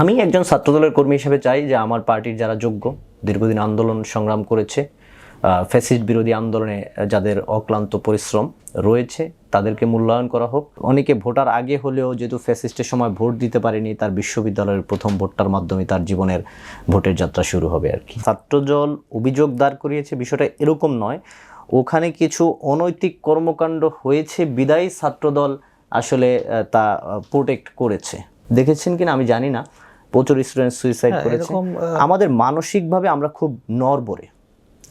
আমি একজন ছাত্রদলের কর্মী হিসেবে চাই যে আমার পার্টির যারা যোগ্য, দীর্ঘদিন আন্দোলন সংগ্রাম করেছে ফ্যাসিস্ট বিরোধী আন্দোলনে যাদের অক্লান্ত পরিশ্রম রয়েছে, তাদেরকে মূল্যায়ন করা হোক। অনেকে ভোটার আগে হলেও যেহেতু ফ্যাসিস্টের সময় ভোট দিতে পারেনি, তার বিশ্ববিদ্যালয়ের প্রথম ভোটটার মাধ্যমে তার জীবনের ভোটের যাত্রা শুরু হবে আর কি। ছাত্রদল অভিযোগ দাঁড় করিয়েছে, বিষয়টা এরকম নয়। ওখানে কিছু অনৈতিক কর্মকাণ্ড হয়েছে, বিদায়ী ছাত্রদল আসলে তা প্রোটেক্ট করেছে। দেখেছেন কিনা আমি জানি না। প্রচুর স্টুডেন্ট সুইসাইড হ্যাঁ, করেছে। আমাদের মানসিকভাবে আমরা খুব নরবরে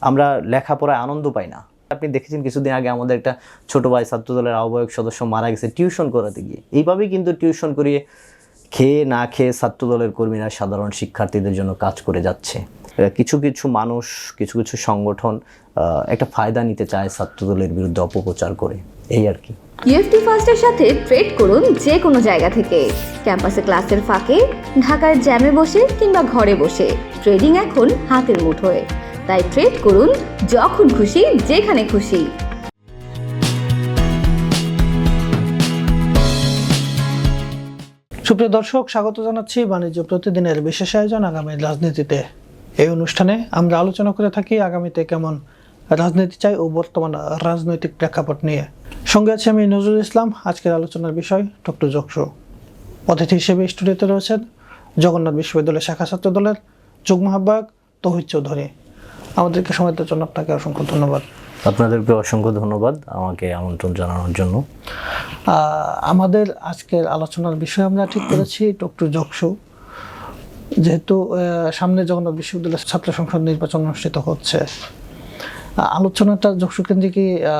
আমরা লেখাপড়ায় আনন্দ পাই না। আপনি দেখেছেন কিছুদিন আগে আমাদের একটা ছোট ভাই ছাত্রদলের আহ্বায়ক সদস্য মারা গেছে টিউশন করাতে গিয়ে। এইভাবেই কিন্তু টিউশন করিয়ে খেয়ে না খেয়ে ছাত্রদলের কর্মীরা সাধারণ শিক্ষার্থীদের জন্য কাজ করে যাচ্ছে। কিছু কিছু মানুষ কিছু কিছু সংগঠন আহ, একটা ফায়দা নিতে চায় ছাত্রদলের বিরুদ্ধে অপপ্রচার করে। এই আর কি। ইউএফটি ফার্স্টের সাথে ট্রেড করুন যে কোনো জায়গা থেকে। ক্যাম্পাসে ক্লাসের ফাঁকে ঢাকার জ্যামে বসে কিংবা ঘরে বসে। ট্রেডিং এখন হাতের মুঠোয়। তাই ট্রেড করুন যখন খুশি যেখানে খুশি। সুপ্রিয় দর্শক স্বাগত জানাচ্ছি বাণিজ্য প্রতিদিনের বিশেষ আয়োজন আগামী রাজনীতিতে। এই অনুষ্ঠানে আমরা আলোচনা করে থাকি আগামীতে কেমন রাজনীতি চাই ও বর্তমান রাজনৈতিক প্রেক্ষাপট নিয়ে। সঙ্গে আছে আমি নজরুল ইসলাম। আজকের আলোচনার বিষয় ডক্টর জকসু অতিথি হিসেবে স্টুডিওতে রয়েছেন জগন্নাথ বিশ্ববিদ্যালয়ের শাখা ছাত্র দলের যুগ্ম আহ্বায়ক তহিদ চৌধুরী। আমাদেরকে সময় দেওয়ার জন্য আপনাকে অসংখ্য ধন্যবাদ। আপনাদেরকে অসংখ্য ধন্যবাদ আমাকে আমন্ত্রণ জানানোর জন্য। আমাদের আজকের আলোচনার বিষয় আমরা ঠিক করেছি ডক্টর জকসু যেহেতু সামনে জগন্নাথ বিশ্ববিদ্যালয়ের ছাত্র সংসদ নির্বাচন অনুষ্ঠিত হচ্ছে। আলোচনাটা জকসু কেন্দ্রিকই আহ,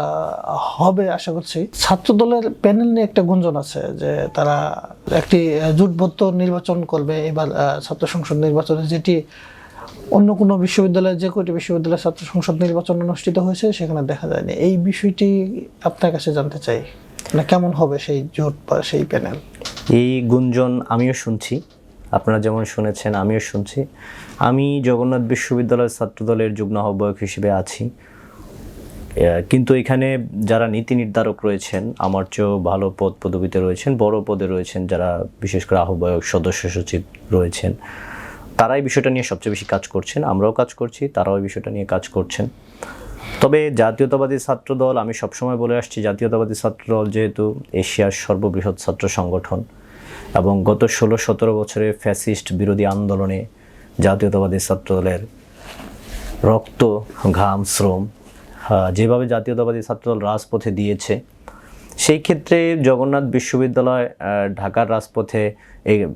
হবে আশা করছি। ছাত্র দলের প্যানেল নিয়ে একটা গুঞ্জন আছে যে তারা একটি জোটবদ্ধ নির্বাচন করবে এবার ছাত্র সংসদ নির্বাচনে যেটি অন্য কোনো বিশ্ববিদ্যালয়ে যে কয়টি বিশ্ববিদ্যালয়ে ছাত্র সংসদ নির্বাচন অনুষ্ঠিত হয়েছে সেখানে দেখা যায়নি। এই বিষয়টি আপনার কাছে জানতে চাই। না কেমন হবে সেই জোট বা সেই প্যানেল? এই গুঞ্জন আমিও শুনছি। আপনারা যেমন শুনেছেন, আমিও শুনছি। আমি জগন্নাথ বিশ্ববিদ্যালয়ের ছাত্রদলের যুগ্ম আহ্বায়ক হিসেবে আছি। কিন্তু এখানে যারা নীতি নির্ধারক রয়েছেন, আমার চেয়েও ভালো পদ পদবিতে রয়েছেন, বড় পদে রয়েছেন যারা বিশেষ করে আহ্বায়ক সদস্য সচিব রয়েছেন, তারাই বিষয়টা নিয়ে সবচেয়ে বেশি কাজ করছেন, আমরাও কাজ করছি, তারাও এই বিষয়টা নিয়ে কাজ করছেন। তবে জাতীয়তাবাদী ছাত্রদল, আমি সবসময় বলে আসছি, জাতীয়তাবাদী ছাত্রদল যেহেতু এশিয়ার সর্ববৃহৎ ছাত্র সংগঠন এবং গত ষোলো সতেরো বছরে ফ্যাসিস্ট বিরোধী আন্দোলনে জাতীয়তাবাদী ছাত্রদলের রক্ত ঘাম শ্রম যেভাবে জাতীয়তাবাদী ছাত্রদল রাজপথে দিয়েছে সেই ক্ষেত্রে জগন্নাথ বিশ্ববিদ্যালয় ঢাকার রাজপথে এই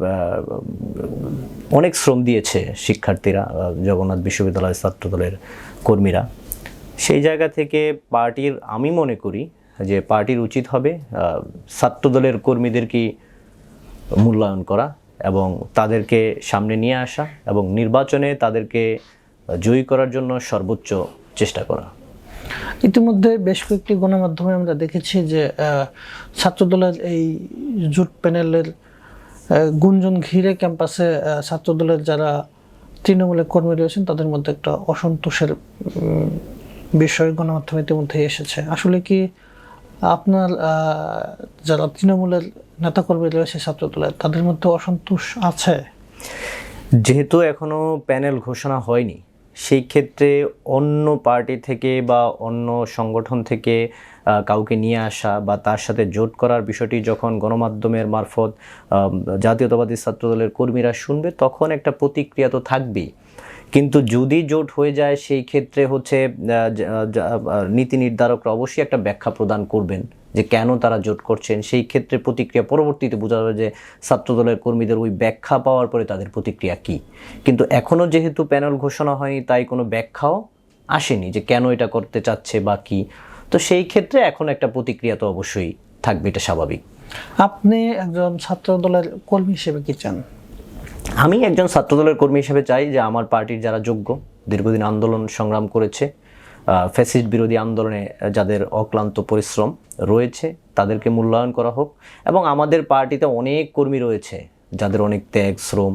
অনেক শ্রম দিয়েছে শিক্ষার্থীরা জগন্নাথ বিশ্ববিদ্যালয়ের ছাত্রদলের কর্মীরা। সেই জায়গা থেকে পার্টির আমি মনে করি যে পার্টির উচিত হবে আহ, কর্মীদের কর্মীদেরকে মূল্যায়ন করা এবং তাদেরকে সামনে নিয়ে আসা এবং নির্বাচনে তাদেরকে জয়ী করার জন্য সর্বোচ্চ চেষ্টা করা। ইতিমধ্যে বেশ কয়েকটি গণমাধ্যমে আমরা দেখেছি যে ছাত্রদলের এই জোট প্যানেলের গুঞ্জন ঘিরে ক্যাম্পাসে ছাত্রদলের যারা তৃণমূলের কর্মী রয়েছেন, তাদের মধ্যে একটা অসন্তোষের বিষয় গণমাধ্যমে ইতিমধ্যে এসেছে। আসলে কি আপনার যারা তৃণমূলের নেতাকর্মী রয়েছে ছাত্রদলের, তাদের মধ্যে অসন্তোষ আছে? যেহেতু এখনও প্যানেল ঘোষণা হয়নি, সেই ক্ষেত্রে অন্য পার্টি থেকে বা অন্য সংগঠন থেকে কাউকে নিয়ে আসা বা তার সাথে জোট করার বিষয়টি যখন গণমাধ্যমের মারফত জাতীয়তাবাদী ছাত্রদলের কর্মীরা শুনবে, তখন একটা প্রতিক্রিয়া তো থাকবেই। কিন্তু যদি জোট হয়ে যায়, সেই ক্ষেত্রে হচ্ছে নীতি নির্ধারকরা অবশ্যই একটা ব্যাখ্যা প্রদান করবেন। যে কেন তারা জোট করছেন সেই ক্ষেত্রে প্রতিক্রিয়া পরবর্তীতে বোঝা যাবে যে ছাত্রদলের কর্মীদের ওই ব্যাখ্যা পাওয়ার পরে তাদের প্রতিক্রিয়া কি। কিন্তু এখনও যেহেতু প্যানেল ঘোষণা হয়নি তাই কোনো ব্যাখ্যাও আসেনি যে কেন এটা করতে চাচ্ছে বা কি। তো সেই ক্ষেত্রে এখন একটা প্রতিক্রিয়া তো অবশ্যই থাকবে এটা স্বাভাবিক। আপনি একজন ছাত্রদলের কর্মী হিসেবে কি চান? আমি একজন ছাত্রদলের কর্মী হিসেবে চাই যে আমার পার্টির যারা যোগ্য দীর্ঘদিন আন্দোলন সংগ্রাম করেছে ফ্যাসিস্ট বিরোধী আন্দোলনে যাদের অক্লান্ত পরিশ্রম রয়েছে, তাদেরকে মূল্যায়ন করা হোক এবং আমাদের পার্টিতে অনেক কর্মী রয়েছে যাদের অনেক ত্যাগ, শ্রম।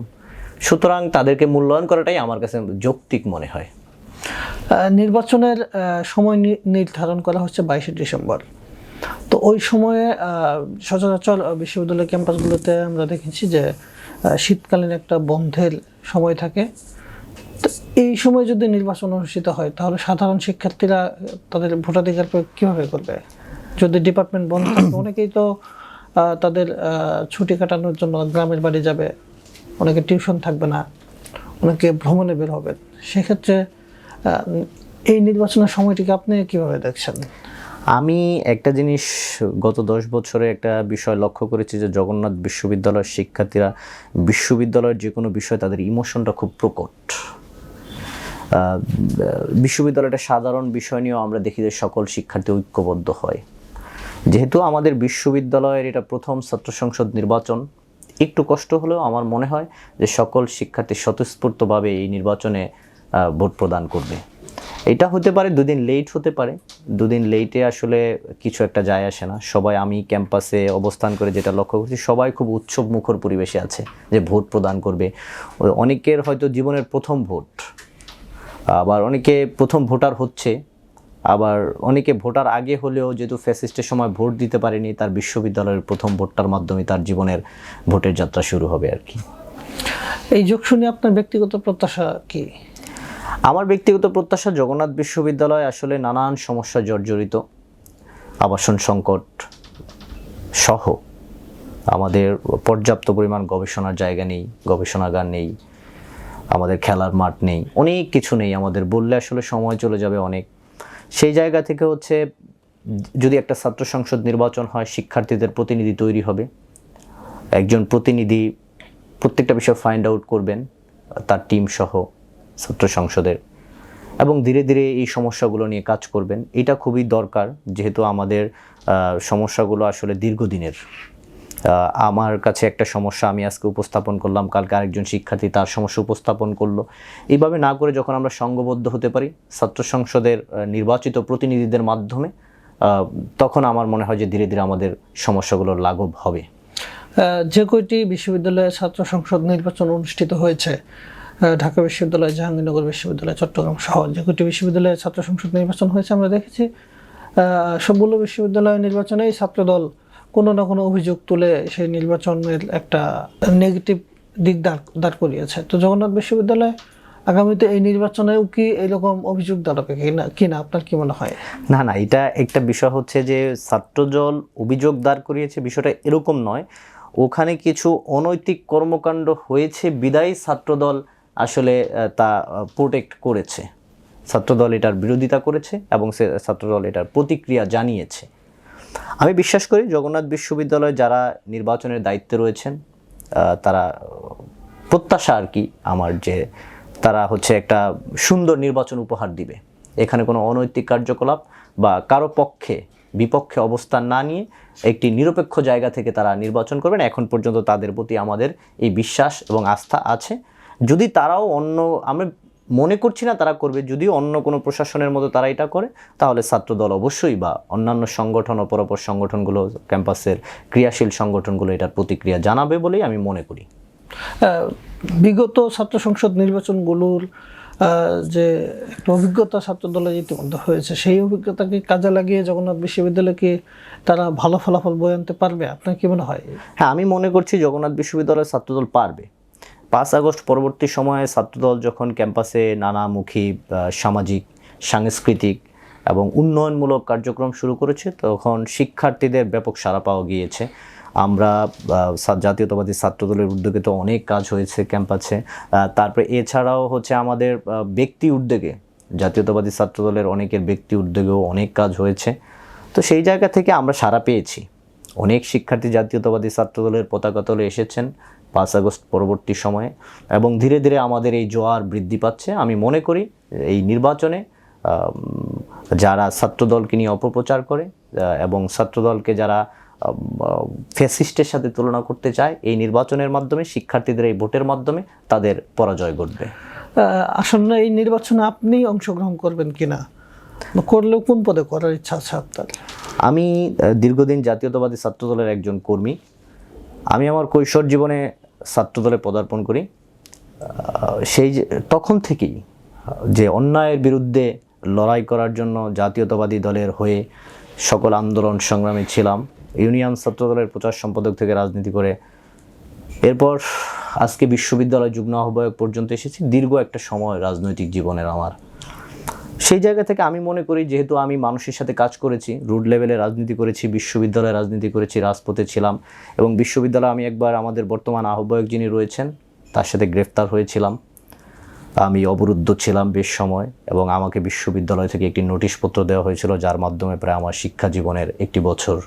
সুতরাং তাদেরকে মূল্যায়ন করাটাই আমার কাছে যৌক্তিক মনে হয়। নির্বাচনের সময় নির্ধারণ করা হচ্ছে বাইশে ডিসেম্বর। তো ওই সময়ে সচরাচর বিশ্ববিদ্যালয় ক্যাম্পাসগুলোতে আমরা দেখেছি যে শীতকালীন একটা বন্ধের সময় থাকে। এই সময় যদি নির্বাচন অনুষ্ঠিত হয়, তাহলে সাধারণ শিক্ষার্থীরা তাদের ভোটাধিকার প্রয়োগ কীভাবে করবে? যদি ডিপার্টমেন্ট বন্ধ থাকে, অনেকেই তো তাদের ছুটি কাটানোর জন্য গ্রামের বাড়ি যাবে। অনেকে টিউশন থাকবে না, অনেকে ভ্রমণে বের হবেন সেক্ষেত্রে এই নির্বাচনের সময়টিকে আপনি কীভাবে দেখছেন? আমি একটা জিনিস গত দশ বছরে একটা বিষয় লক্ষ্য করেছি যে, জগন্নাথ বিশ্ববিদ্যালয়ের শিক্ষার্থীরা বিশ্ববিদ্যালয়ের যে কোনো বিষয় তাদের ইমোশনটা খুব প্রকট। বিশ্ববিদ্যালয়টা সাধারণ বিষয় নিয়েও আমরা দেখি যে সকল শিক্ষার্থী ঐক্যবদ্ধ হয়। যেহেতু আমাদের বিশ্ববিদ্যালয়ের এটা প্রথম ছাত্র সংসদ নির্বাচন, একটু কষ্ট হলেও আমার মনে হয় যে সকল শিক্ষার্থী স্বতঃস্ফূর্তভাবে এই নির্বাচনে ভোট প্রদান করবে। এটা হতে পারে, দুদিন লেট হতে পারে। দুদিন লেটে আসলে কিছু একটা যায় আসে না। সবাই আমি ক্যাম্পাসে অবস্থান করে যেটা লক্ষ্য করছি, সবাই খুব উৎসব মুখর পরিবেশে আছে যে ভোট প্রদান করবে। অনেকের হয়তো জীবনের প্রথম ভোট। আবার অনেকে প্রথম ভোটার হচ্ছে আবার অনেকে ভোটার আগে হলেও যেহেতু ফ্যাসিস্টের সময় ভোট দিতে পারেনি তার বিশ্ববিদ্যালয়ের প্রথম ভোটটার মাধ্যমে তার জীবনের ভোটের যাত্রা শুরু হবে আর কি। এই যোগ শুনে আপনার ব্যক্তিগত প্রত্যাশা কি? আমার ব্যক্তিগত প্রত্যাশা জগন্নাথ বিশ্ববিদ্যালয় আসলে নানান সমস্যা জর্জরিত। আবাসন সংকট সহ আমাদের পর্যাপ্ত পরিমাণ গবেষণার জায়গা নেই গবেষণাগার নেই আমাদের খেলার মাঠ নেই, অনেক কিছু নেই আমাদের, বললে আসলে সময় চলে যাবে অনেক। সেই জায়গা থেকে হচ্ছে যদি একটা ছাত্র সংসদ নির্বাচন হয়, শিক্ষার্থীদের প্রতিনিধি তৈরি হবে। একজন প্রতিনিধি প্রত্যেকটা বিষয় ফাইন্ড আউট করবেন, তার টিম সহ ছাত্র সংসদের। এবং ধীরে ধীরে এই সমস্যাগুলো নিয়ে কাজ করবেন। এটা খুবই দরকার, যেহেতু আমাদের সমস্যাগুলো আসলে দীর্ঘদিনের। আমার কাছে একটা সমস্যা আমি আজকে উপস্থাপন করলাম, কালকে আরেকজন শিক্ষার্থী তার সমস্যা উপস্থাপন করল। এইভাবে না করে যখন আমরা সংঘবদ্ধ হতে পারি, ছাত্র সংসদের নির্বাচিত প্রতিনিধিদের মাধ্যমে তখন আমার মনে হয় যে ধীরে ধীরে আমাদের সমস্যাগুলো লাঘব হবে। যে কয়টি বিশ্ববিদ্যালয়ে ছাত্র সংসদ নির্বাচন অনুষ্ঠিত হয়েছে ঢাকা বিশ্ববিদ্যালয়, জাহাঙ্গীরনগর বিশ্ববিদ্যালয়, চট্টগ্রাম সহ যে কয়টি বিশ্ববিদ্যালয়ে ছাত্র সংসদ নির্বাচন হয়েছে আমরা দেখেছি সবগুলো বিশ্ববিদ্যালয় নির্বাচনেই ছাত্রদল কোনো না কোনো অভিযোগ তুলে সেই নির্বাচনের একটা নেগেটিভ দিক দাঁড় দাঁড় করিয়েছে। তো জগন্নাথ বিশ্ববিদ্যালয় আগামীতে এই নির্বাচনেও কি এরকম অভিযোগ দাঁড়াবে কিনা কিনা আপনার কি মনে হয়? না না, এটা একটা বিষয় হচ্ছে যে ছাত্রদল অভিযোগ দাঁড় করিয়েছে, বিষয়টা এরকম নয়। ওখানে কিছু অনৈতিক কর্মকাণ্ড হয়েছে, বিদায়ী ছাত্রদল আসলে তা প্রোটেক্ট করেছে। ছাত্রদল এটার বিরোধিতা করেছে এবং সে ছাত্রদল এটার প্রতিক্রিয়া জানিয়েছে। আমি বিশ্বাস করি জগন্নাথ বিশ্ববিদ্যালয়ে যারা নির্বাচনের দায়িত্বে রয়েছেন তারা প্রত্যাশা আর কি আমার যে তারা হচ্ছে একটা সুন্দর নির্বাচন উপহার দিবে। এখানে কোনো অনৈতিক কার্যকলাপ বা কারও পক্ষে, বিপক্ষে অবস্থান না নিয়ে একটি নিরপেক্ষ জায়গা থেকে তারা নির্বাচন করবেন। এখন পর্যন্ত তাদের প্রতি আমাদের এই বিশ্বাস এবং আস্থা আছে। যদি তারাও অন্য আমি মনে করছি না তারা করবে। যদি অন্য কোনো প্রশাসনের মতো তারা এটা করে তাহলে ছাত্রদল অবশ্যই বা অন্যান্য সংগঠন অপরাপর সংগঠনগুলো ক্যাম্পাসের ক্রিয়াশীল সংগঠনগুলো এটার প্রতিক্রিয়া জানাবে বলেই আমি মনে করি। বিগত ছাত্র সংসদ নির্বাচনগুলোর যে একটা অভিজ্ঞতা ছাত্র দলের ইতিমধ্যে হয়েছে সেই অভিজ্ঞতাকে কাজে লাগিয়ে জগন্নাথ বিশ্ববিদ্যালয়কে তারা ভালো ফলাফল বয়ে আনতে পারবে? আপনার কি মনে হয়? হ্যাঁ আমি মনে করছি জগন্নাথ বিশ্ববিদ্যালয়ের ছাত্রদল পারবে। পাঁচ আগস্ট পরবর্তী সময়ে ছাত্রদল যখন ক্যাম্পাসে নানামুখী সামাজিক, সাংস্কৃতিক এবং উন্নয়নমূলক কার্যক্রম শুরু করেছে, তখন শিক্ষার্থীদের ব্যাপক সাড়া পাওয়া গিয়েছে। আমরা জাতীয়তাবাদী ছাত্রদলের উদ্যোগে তো অনেক কাজ হয়েছে ক্যাম্পাসে। তারপরে এছাড়াও হচ্ছে আমাদের ব্যক্তি উদ্যোগে, জাতীয়তাবাদী ছাত্রদলের অনেকের ব্যক্তি উদ্যোগেও অনেক কাজ হয়েছে। তো সেই জায়গা থেকে আমরা সাড়া পেয়েছি। অনেক শিক্ষার্থী জাতীয়তাবাদী ছাত্রদলের পতাকা তলে এসেছেন। পাঁচ আগস্ট পরবর্তী সময়ে এবং ধীরে ধীরে আমাদের এই জোয়ার বৃদ্ধি পাচ্ছে। আমি মনে করি এই নির্বাচনে যারা ছাত্রদলকে নিয়ে অপপ্রচার করে এবং ছাত্রদলকে যারা ফেসিস্টের সাথে তুলনা করতে চায় এই নির্বাচনের মাধ্যমে শিক্ষার্থীদের এই ভোটের মাধ্যমে তাদের পরাজয় ঘটবে। আসন্ন এই নির্বাচনে আপনি অংশগ্রহণ করবেন কিনা? করলেও কোন পদে করার ইচ্ছা আছে আপনার? আমি দীর্ঘদিন জাতীয়তাবাদী ছাত্রদলের একজন কর্মী। আমি আমার কৈশোর জীবনে ছাত্রদলে পদার্পণ করি সেই তখন থেকেই, যে অন্যায়ের বিরুদ্ধে লড়াই করার জন্য জাতীয়তাবাদী দলের হয়ে সকল আন্দোলন সংগ্রামে ছিলাম, ইউনিয়ন ছাত্রদলের প্রচার সম্পাদক থেকে রাজনীতি করে। এরপর আজকে বিশ্ববিদ্যালয় যুগ্ম আহ্বায়ক পর্যন্ত এসেছি, দীর্ঘ একটা সময় রাজনৈতিক জীবনের আমার। সেই জায়গা থেকে আমি মনে করি যেহেতু আমি মানুষের সাথে কাজ করেছি, রুট লেভেলে রাজনীতি করেছি, বিশ্ববিদ্যালয়ে রাজনীতি করেছি, রাজপথে ছিলাম এবং বিশ্ববিদ্যালয়ে আমি একবার আমাদের বর্তমান আহ্বায়ক যিনি রয়েছেন, তার সাথে গ্রেফতার হয়েছিলাম। আমি অবরুদ্ধ ছিলাম বেশ সময় এবং আমাকে বিশ্ববিদ্যালয় থেকে একটি নোটিশপত্র দেওয়া হয়েছিল, যার মাধ্যমে প্রায় আমার শিক্ষা জীবনের একটি বছর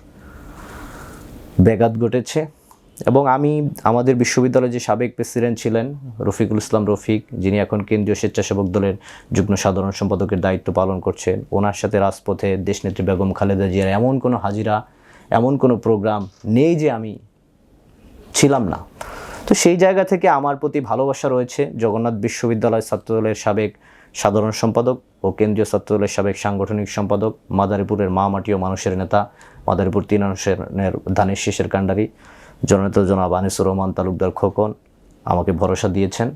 ব্যাঘাত ঘটেছে। এবং আমি আমাদের বিশ্ববিদ্যালয়ের যে সাবেক প্রেসিডেন্ট ছিলেন, রফিকুল ইসলাম রফিক, যিনি এখন কেন্দ্রীয় স্বেচ্ছাসেবক দলের যুগ্ম সাধারণ সম্পাদকের দায়িত্ব পালন করছেন, ওনার সাথে রাজপথে দেশনেত্রী বেগম খালেদা জিয়ার এমন কোনো হাজিরা, এমন কোনো প্রোগ্রাম নেই যে আমি ছিলাম না। তো সেই জায়গা থেকে আমার প্রতি ভালোবাসা রয়েছে জগন্নাথ বিশ্ববিদ্যালয় ছাত্রদলের সাবেক সাধারণ সম্পাদক ও কেন্দ্রীয় ছাত্রদলের সাবেক সাংগঠনিক সম্পাদক, মাদারীপুরের মা মাটি ও মানুষের নেতা, মাদারীপুর তিন অংশের ধানের শীষের কাণ্ডারি। জননেতা জনাব আনিসুর রহমান তালুকদার খোকন আমাকে ভরসা দিয়েছেন।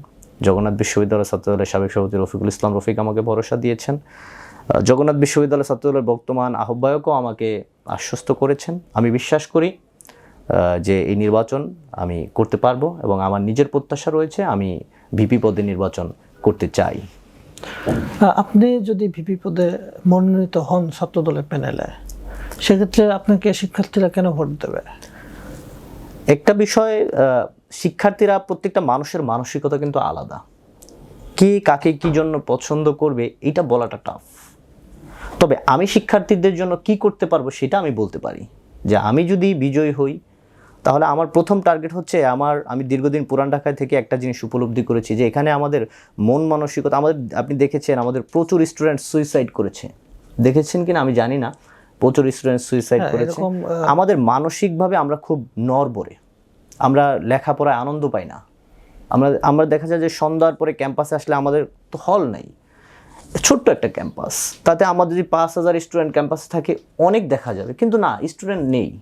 জগন্নাথ বিশ্ববিদ্যালয় ছাত্রদলের সাবেক সভাপতি রফিকুল ইসলাম রফিক আমাকে ভরসা দিয়েছেন। জগন্নাথ বিশ্ববিদ্যালয় ছাত্রদলের বর্তমান আহ্বায়কও আমাকে আশ্বস্ত করেছেন। আমি বিশ্বাস করি যে এই নির্বাচন আমি করতে পারব এবং আমার নিজের প্রত্যাশা রয়েছে, আমি ভিপি পদে নির্বাচন করতে চাই। আপনি যদি ভিপি পদে মনোনীত হন ছাত্রদলের প্যানেলে, সেক্ষেত্রে আপনাকে শিক্ষার্থীরা কেন ভোট দেবে? একটা বিষয় শিক্ষার্থীরা প্রত্যেকটা মানুষের মানসিকতা কিন্তু আলাদা। কে কাকে কি জন্য পছন্দ করবে, এটা বলাটা টাফ তবে আমি শিক্ষার্থীদের জন্য কি করতে পারব সেটা আমি বলতে পারি। যে আমি যদি বিজয়ী হই, তাহলে আমার প্রথম টার্গেট হচ্ছে আমার, আমি দীর্ঘদিন পুরান ঢাকায় থেকে একটা জিনিস উপলব্ধি করেছি যে এখানে আমাদের মন মানসিকতা, আমাদের, আপনি দেখেছেন আমাদের প্রচুর স্টুডেন্ট সুইসাইড করেছে। দেখেছেন কিনা আমি জানি না। প্রচুর স্টুডেন্ট সুইসাইড হ্যাঁ, করেছে। আমাদের মানসিকভাবে আমরা খুব নরবরে আমরা লেখাপড়ায় আনন্দ পাই না। আমরা আমরা দেখা যায় যে সন্ধ্যার পরে ক্যাম্পাসে আসলে আমাদের তো হল নেই। ছোট্ট একটা ক্যাম্পাস তাতে আমাদের যদি পাঁচ হাজার স্টুডেন্ট ক্যাম্পাসে থাকে অনেক দেখা যাবে। কিন্তু না স্টুডেন্ট নেই।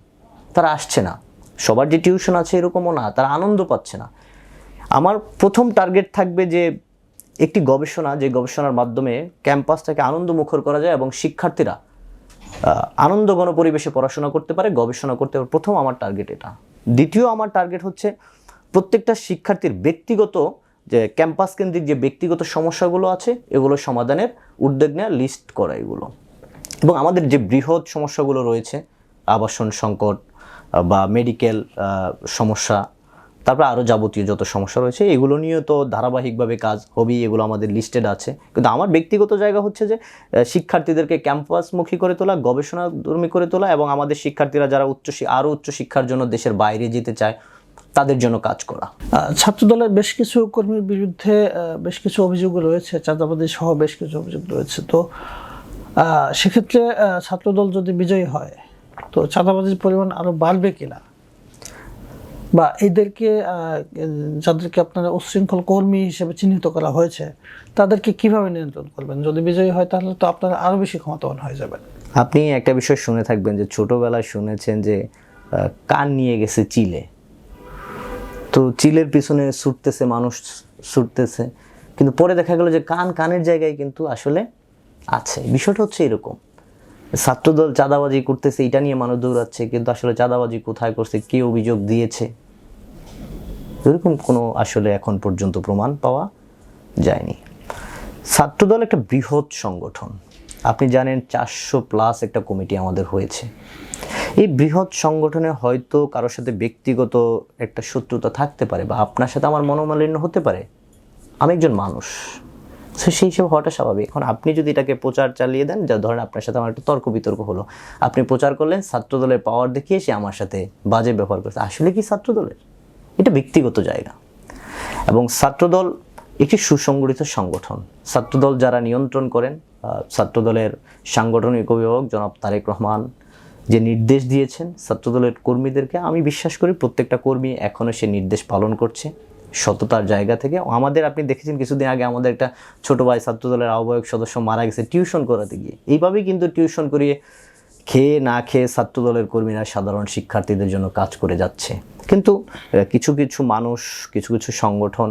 তারা আসছে না। সবার যে টিউশন আছে এরকমও না। তারা আনন্দ পাচ্ছে না। আমার প্রথম টার্গেট থাকবে যে একটি গবেষণা যে গবেষণার মাধ্যমে ক্যাম্পাসটাকে আনন্দমুখর করা যায় এবং শিক্ষার্থীরা আনন্দঘন পরিবেশে পড়াশোনা করতে পারে, গবেষণা করতে পারে। প্রথম আমার টার্গেট এটা। দ্বিতীয় আমার টার্গেট হচ্ছে প্রত্যেকটা শিক্ষার্থীর ব্যক্তিগত যে ক্যাম্পাস কেন্দ্রিক যে ব্যক্তিগত সমস্যাগুলো আছে, এগুলো সমাধানের উদ্যোগ নেওয়া লিস্ট করা এগুলো। এবং আমাদের যে বৃহৎ সমস্যাগুলো রয়েছে, আবাসন সংকট বা মেডিকেল সমস্যা তারপরে আরও যাবতীয় যত সমস্যা রয়েছে, এগুলো নিয়ে তো ধারাবাহিকভাবে কাজ হবেই, এগুলো আমাদের লিস্টেড আছে। কিন্তু আমার ব্যক্তিগত জায়গা হচ্ছে যে শিক্ষার্থীদেরকে ক্যাম্পাসমুখী করে তোলা, গবেষণাধর্মী করে তোলা এবং আমাদের শিক্ষার্থীরা যারা উচ্চ আরও উচ্চ শিক্ষার জন্য দেশের বাইরে যেতে চায়, তাদের জন্য কাজ করা। ছাত্রদলের বেশ কিছু কর্মীর বিরুদ্ধে বেশ কিছু অভিযোগ রয়েছে, চাঁদাবাদী সহ বেশ কিছু অভিযোগ রয়েছে। তো সেক্ষেত্রে ছাত্রদল যদি বিজয়ী হয়, তো চাঁদাবাজির পরিমাণ আরও বাড়বে কিনা? বা এদেরকে যাদেরকে আপনারা উচ্ছৃঙ্খল কর্মী হিসেবে চিহ্নিত করা হয়েছে, তাদেরকে কীভাবে নিয়ন্ত্রণ করবেন? যদি বিজয়ী হয়, তাহলে তো আপনারা আরও বেশি ক্ষমতাবান হয়ে যাবেন। আপনি একটা বিষয় শুনে থাকবেন যে, ছোটবেলায় শুনেছেন যে কান নিয়ে গেছে চিলে। তো চিলের পিছনে ছুটতেছে, মানুষ ছুটতেছে। কিন্তু পরে দেখা গেল যে, কান কানের জায়গায় কিন্তু আসলে আছে। বিষয়টা হচ্ছে এরকম। ছাত্রদল চাঁদাবাজি করতেছে, এটা নিয়ে মানুষ দৌড়াচ্ছে, কিন্তু আসলে চাঁদাবাজি কোথায় করছে, কে অভিযোগ দিয়েছে? এরকম কোনো আসলে এখন পর্যন্ত প্রমাণ পাওয়া যায়নি। ছাত্রদল একটা বৃহৎ সংগঠন। আপনি জানেন চারশো প্লাস একটা কমিটি আমাদের হয়েছে। এই বৃহৎ সংগঠনে হয়তো কারোর সাথে ব্যক্তিগত একটা শত্রুতা থাকতে পারে বা আপনার সাথে আমার মনোমালিন্য হতে পারে। আমি একজন মানুষ। তো সেই হিসেবে হওয়াটা স্বাভাবিক। এখন আপনি যদি এটাকে প্রচার চালিয়ে দেন, যা ধরেন আপনার সাথে আমার একটা তর্ক বিতর্ক হলো, আপনি প্রচার করলেন, ছাত্রদলের পাওয়ার দেখিয়ে সে আমার সাথে বাজে ব্যবহার করছে। আসলে কি ছাত্রদলের? এটা ব্যক্তিগত জায়গা। এবং ছাত্রদল একটি সুসংগঠিত সংগঠন। ছাত্রদল যারা নিয়ন্ত্রণ করেন ছাত্রদলের সাংগঠনিক অভিভাবক জনাব তারেক রহমান যে নির্দেশ দিয়েছেন, ছাত্রদলের কর্মীদেরকে আমি বিশ্বাস করি প্রত্যেকটা কর্মী এখনও সে নির্দেশ পালন করছে সততার জায়গা থেকে। আমাদের, আপনি দেখেছেন কিছুদিন আগে আমাদের একটা ছোট ভাই ছাত্রদলের আহ্বায়ক সদস্য মারা গেছে টিউশন করাতে গিয়ে। এইভাবেই কিন্তু টিউশন করিয়ে খেয়ে না খেয়ে ছাত্রদলের কর্মীরা সাধারণ শিক্ষার্থীদের জন্য কাজ করে যাচ্ছে। কিন্তু কিছু কিছু মানুষ কিছু কিছু সংগঠন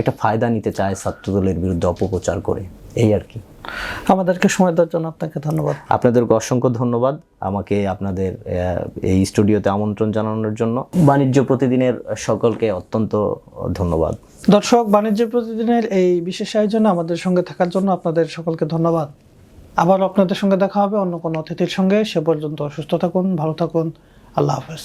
একটা ফায়দা নিতে চায় ছাত্রদলের বিরুদ্ধে অপপ্রচার করে। এই আর কি। আমাদেরকে সময় দেওয়ার জন্য আপনাকে ধন্যবাদ। আপনাদেরকে অসংখ্য ধন্যবাদ। আমাকে আপনাদের এই স্টুডিওতে আমন্ত্রণ জানানোর জন্য। বাণিজ্য প্রতিদিনের সকলকে অত্যন্ত ধন্যবাদ। দর্শক বাণিজ্য প্রতিদিনের এই বিশেষ আয়োজনে আমাদের সঙ্গে থাকার জন্য আপনাদের সকলকে ধন্যবাদ। আবার আপনাদের সঙ্গে দেখা হবে অন্য কোনো অতিথির সঙ্গে। সে পর্যন্ত সুস্থ থাকুন ভালো থাকুন। আল্লাহ হাফেজ।